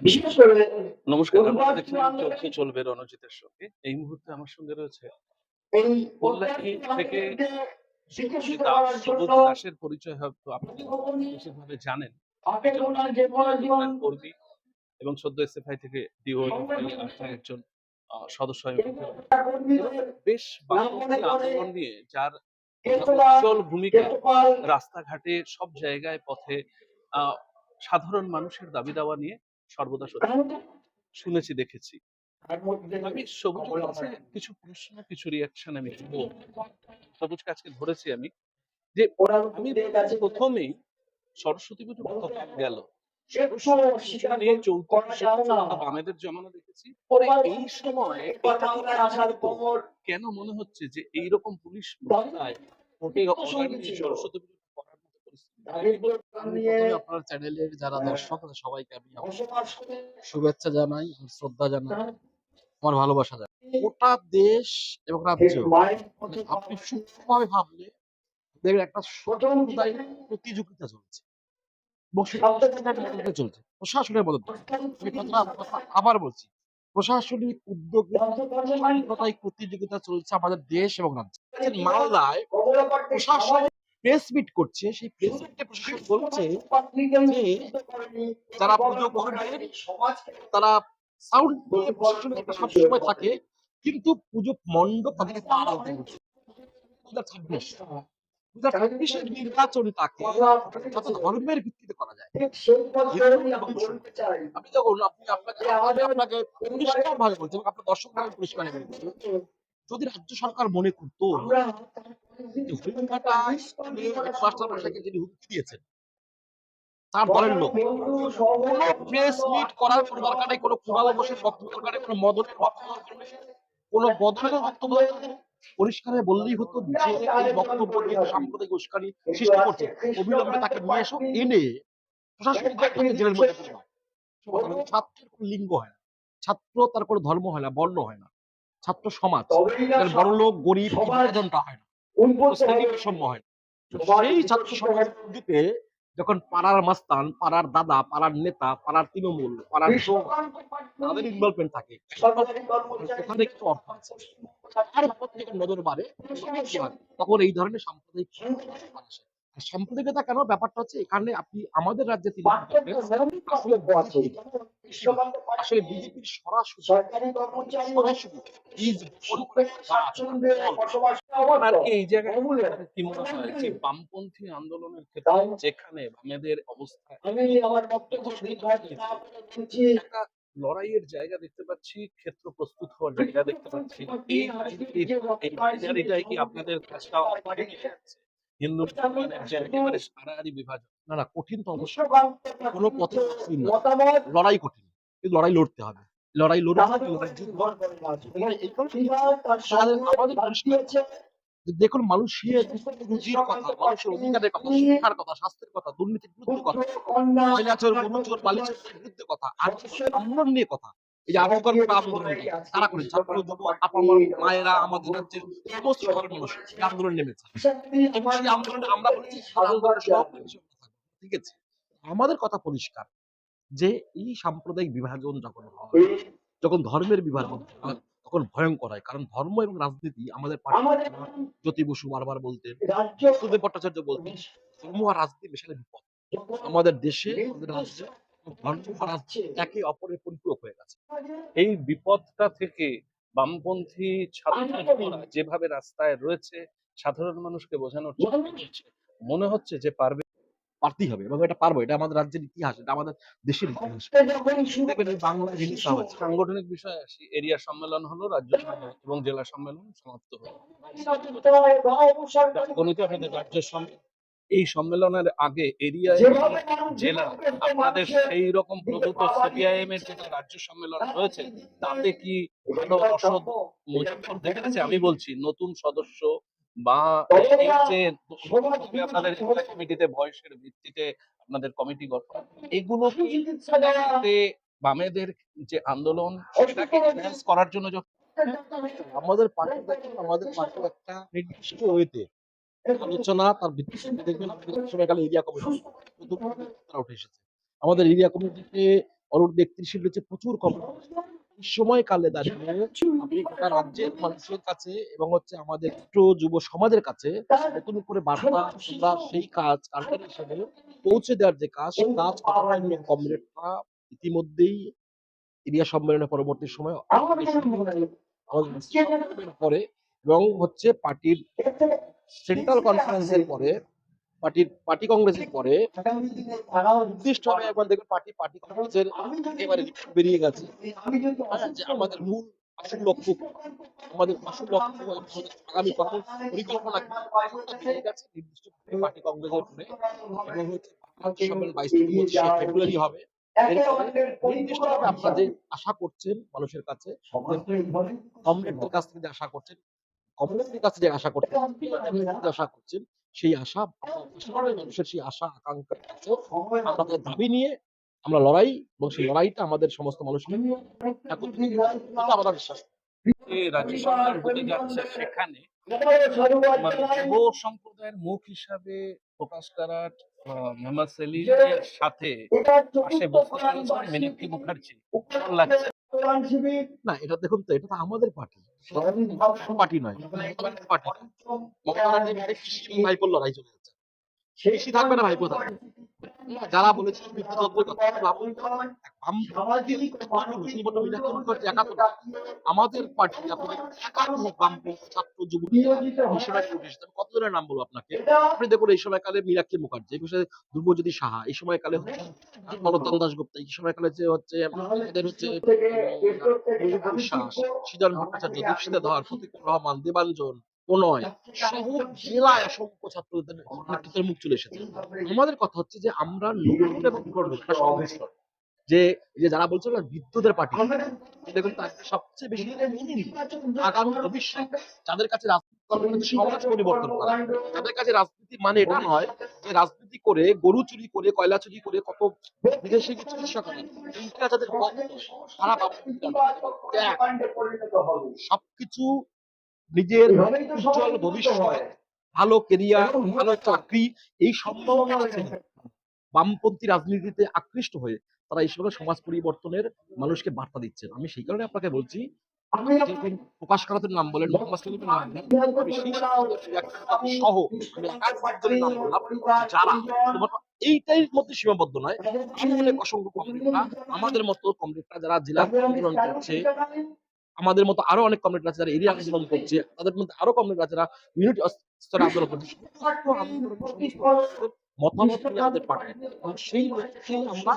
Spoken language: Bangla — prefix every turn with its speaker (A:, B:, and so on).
A: বিশেষ করে
B: নমস্কার চলছে চলবে রণজিতের সঙ্গে। এই মুহূর্তে আমার সঙ্গে রয়েছে
A: এই
B: কল্যাণী থেকে
A: শিক্ষিত
B: দাস,
A: করার
B: সুবোধ
A: জন্য
B: দাসের পরিচয় হয়তো আপনি বিশেষভাবে জানেন।
A: আপেল ওনার যে পড়াশোনা
B: ওনার কর্মী এবং সদ্য এসএফআই থেকে ডিও একজন আহ, সদস্য বেশ আন্দোলন নিয়ে যার ভূমিকা রাস্তাঘাটে সব জায়গায় পথে আহ, সাধারণ মানুষের দাবি দাওয়া নিয়ে সর্বদা সত্যি। শুনেছি দেখেছি। আমি সবুজের কাছে কিছু প্রশ্ন কিছু রিয়াকশন আমি দিব সবুজকে আজকে ধরেছি আমি যে
A: ওরা
B: আমি প্রথমেই সরস্বতী পুজো গেল? জমানো দেখেছি। এই সময় কেন মনে হচ্ছে যে এইরকম পুলিশ সরস্বতী পুজো করার মতো পরিস্থিতি
A: দারিদ্র নিয়ে
C: প্রথমে আপনার চ্যানেলের যারা দর্শক আছে সবাইকে আমি শুভেচ্ছা জানাই শ্রদ্ধা জানাই। আমার ভালোবাসা জানাই। গোটা দেশ এবং রাজ্য আপনি সূক্ষ্মভাবে ভাবলে দেখবেন একটা প্রতিযোগিতা চলছে। চলছে? প্রশাসনের মদত আবার বলছি। প্রশাসনিক উদ্যোগে প্রতিযোগিতা চলছে আমাদের দেশ এবং রাজ্যে। মালদায় প্রশাসন প্রেস মিট করছে সেই প্রেস মিটে প্রশাসন বলছে যারা পুজো তারা সাউন্ড সবসময় থাকে কিন্তু পুজো মণ্ডপ তাদেরকে হচ্ছে দু ছাব্বিশ দু ছাব্বিশের নির্বাচনটাকে ধর্মের ভিত্তিতে করা যায় আপনি যখন আপনি আপনাকে আমি আপনাকে পরিষ্কার ভাবে বলছি আপনার দর্শক ভাবে পরিষ্কার যদি রাজ্য সরকার মনে করতো যে হুমকাটা মাস্টার মশাইকে যিনি হুমকি দিয়েছেন। তার দলের লোক। কোনো প্রেস মিট করার কোনো দরকার নেই কোনো কুণাল ঘোষের বক্তব্য দরকার নেই কোনো মদনের বক্তব্য কোনো বদলের বক্তব্য দরকার নেই। পরিষ্কার হয়ে বললেই হতো যে এই বক্তব্য দিয়ে সাম্প্রদায়িক উস্কানি সৃষ্টি করছে। অবিলম্বে তাকে নিয়ে এসো এনে প্রশাসনিক জেলের মধ্যে ছাত্রের কোনো লিঙ্গ হয় না। ছাত্র তার কোনো ধর্ম হয় না বর্ণ হয় না। ছাত্র সমাজ। তার বড় লোক গরিব হয় না। হয় সেই ছাত্র যখন পাড়ার মাস্তান পাড়ার দাদা পাড়ার নেতা পাড়ার তৃণমূল পাড়ার তাদের ইনভলভমেন্ট থাকে। ওখানে অর্থ? নজর বাড়ে। তখন এই ধরনের সাম্প্রদায়িক সাম্প্রদায়িকতা কেন? ব্যাপারটা হচ্ছে এখানে আপনি আমাদের রাজ্যে তিনি আসলে বিজেপির সরাসরি
A: সরকারি কর্মচারী
C: সরাসরি এই
B: জায়গায় কি মনে হয় যে বামপন্থী আন্দোলনের ক্ষেত্রে যেখানে বামেদের অবস্থা
A: আমি আমার বক্তব্য
B: লড়াইয়ের জায়গা দেখতে পাচ্ছি ক্ষেত্র প্রস্তুত হওয়ার জায়গা দেখতে পাচ্ছি। এই এই কি আপনাদের কাজটা? হিন্দু একেবারে বিভাজন।
C: না না কঠিন তো অবশ্যই। কোনো পথে
A: মতামত
C: লড়াই কঠিন। লড়াই লড়তে হবে। লড়াই লড়তে হবে যে দেখুন মানুষের কথা মানুষের অধিকারের কথা শিক্ষার কথা স্বাস্থ্যের কথা দুর্নীতির বিরুদ্ধে কথা মহিলা চোর গরু বিরুদ্ধে কথা আর আন্দোলন নিয়ে কথা। এই যে আন্দোলন আন্দোলন তারা করে ছাত্র যুব আপা মায়েরা আমাদের রাজ্যের সমস্ত সাধারণ মানুষ আন্দোলন নেমেছে। সেই আন্দোলনে আমরা বলেছি সেই আন্দোলনের সভাপতি হিসেবে আমরা থাকব। ঠিক আছে? আমাদের কথা পরিষ্কার। যে এই সাম্প্রদায়িক বিভাজন যখন হয় যখন ধর্মের বিভাজন তখন ভয়ঙ্কর হয়। কারণ ধর্ম এবং রাজনীতি আমাদের জ্যোতি বসু বারবার বলতেন সুদেব ভট্টাচার্য বলতেন ধর্ম আর রাজনীতি মেশালে বিপদ। আমাদের দেশে আমাদের রাজ্যে ধর্ম আর একে অপরের পরিপূরক হয়ে গেছে।
B: এই বিপদটা থেকে বামপন্থী ছাত্ররা যেভাবে রাস্তায় রয়েছে সাধারণ মানুষকে বোঝানোর মনে হচ্ছে যে পারবে
C: পারতেই হবে এবং এটা পারব এটা আমাদের রাজ্যের ইতিহাস এটা আমাদের দেশের ইতিহাস। বাংলা
B: সাংগঠনিক বিষয়ে আসি এরিয়া সম্মেলন হলো রাজ্য এবং জেলা সম্মেলন সমাপ্ত হলো। রাজ্য সম্মেলন এই সম্মেলনের আগে এরিয়া জেলা আপনাদের সেই রকম প্রভূত সিপিআইএম এর যেটা রাজ্য সম্মেলন রয়েছে তাতে কি ভালো রসদ মুজাফর দেখে আমি বলছি নতুন সদস্য বা এই যে আপনাদের কমিটিতে বয়সের ভিত্তিতে আপনাদের কমিটি গঠন এগুলো বামেদের যে আন্দোলন সেটাকে করার জন্য
C: আমাদের আমাদের পার্টি একটা নির্দিষ্ট ওয়েতে আলোচনা তার ভিত্তিতে দেখবেন এরিয়া কমিটি উঠে এসেছে। আমাদের এরিয়া কমিটিতে অলরেডি একত্রিশে রয়েছে প্রচুর কম এই সময়কালে দাঁড়িয়ে আপনি গোটা রাজ্যের মানুষের কাছে এবং হচ্ছে আমাদের যুব সমাজের কাছে নতুন করে বার্তা আমরা সেই কাজ কালচার হিসেবে পৌঁছে দেওয়ার যে কাজ কাজ কমরেডরা। ইতিমধ্যেই এরিয়া সম্মেলনের পরবর্তী সময় পরে এবং হচ্ছে পার্টির সেন্ট্রাল কনফারেন্সের পরে পার্টির পার্টি কংগ্রেসের পরে একবার দেখবেন পার্টি পার্টি কংগ্রেসের একেবারে বেরিয়ে গেছে। হ্যাঁ, আমাদের মূল আসল লক্ষ্য আমাদের আসল লক্ষ্য আগামী কর্ম পরিকল্পনা নির্দিষ্ট পার্টি কংগ্রেসের পরে। এবং হচ্ছে সম্মেলন বাইশ ফেব্রুয়ারি হবে। আপনারা যে আশা করছেন মানুষের কাছে কমরেডদের কাছ থেকে যে আশা করছেন কমরেডদের কাছে যে আশা করছেন আশা করছেন সেই আশা সাধারণ মানুষের সেই আশা আকাঙ্ক্ষা আমাদের দাবি নিয়ে আমরা লড়াই এবং সেই লড়াইটা আমাদের সমস্ত। এটা আমাদের বিশ্বাস
B: রাজ্য সরকার হতে যাচ্ছে সেখানে যুব সম্প্রদায়ের মুখ হিসাবে প্রকাশ আহ, মোহাম্মদ সেলিমের সাথে পাশে পেরেছেন মুখার্জি লাগছে
C: না এটা দেখুন তো এটা তো আমাদের পার্টি। পার্টি নয় পার্টি বাড়ি কৃষি লড়াই চলে যাচ্ছে। কৃষি থাকবে না থাকবে না, যারা বলেছে আমাদের পার্টি ছাত্র যুব এই সময় উঠে এসেছে। আমি কতজনের নাম বলব আপনাকে? আপনি দেখুন এই সময়কালে মীনাক্ষী মুখার্জি এই বিষয়ে ধ্রুবজ্যোতি সাহা এই সময়কালে হচ্ছে নরোত্তম দাসগুপ্ত এই সময়কালে যে হচ্ছে এদের হচ্ছে সৃজন ভট্টাচার্য দীপশিতা ধর ফতিকুর রহমান দেবাঞ্জন প্রণয় সহ জেলায় অসংখ্য ছাত্রদের নেতৃত্বের মুখ চলে এসেছে। আমাদের কথা হচ্ছে যে আমরা নতুন এবং যে যে যারা বলছিল না বিদ্যুতের পার্টি দেখুন তার সবচেয়ে বেশি আগামী ভবিষ্যৎ যাদের কাছে রাজনীতি মানে সমাজ পরিবর্তন করা তাদের কাছে রাজনীতি মানে এটা নয় যে রাজনীতি করে গরু চুরি করে কয়লা চুরি করে কত বিদেশে চিকিৎসা করে এইটা যাদের সারা সবকিছু নিজের উজ্জ্বল ভবিষ্যৎ ভালো কেরিয়ার ভালো চাকরি এই সম্ভাবনা আছে বামপন্থী রাজনীতিতে আকৃষ্ট হয়ে তারা এই সময় সমাজ পরিবর্তনের মানুষকে বার্তা দিচ্ছেন আমি সেই কারণে আপনাকে বলছি প্রকাশ কারাতের নাম বলেন সহ যারা এইটাই মধ্যে সীমাবদ্ধ নয় অসংখ্য কমরেডরা আমাদের মতো কমরেডরা যারা জেলা আন্দোলন করছে আমাদের মতো আরও অনেক কমরেড আছে যারা এরিয়া আন্দোলন করছে, তাদের মধ্যে আরও কমরেড আছে যারা ইউনিট স্তরে আন্দোলন করছে। মতামত আমাদের পাঠায়। সেই আমরা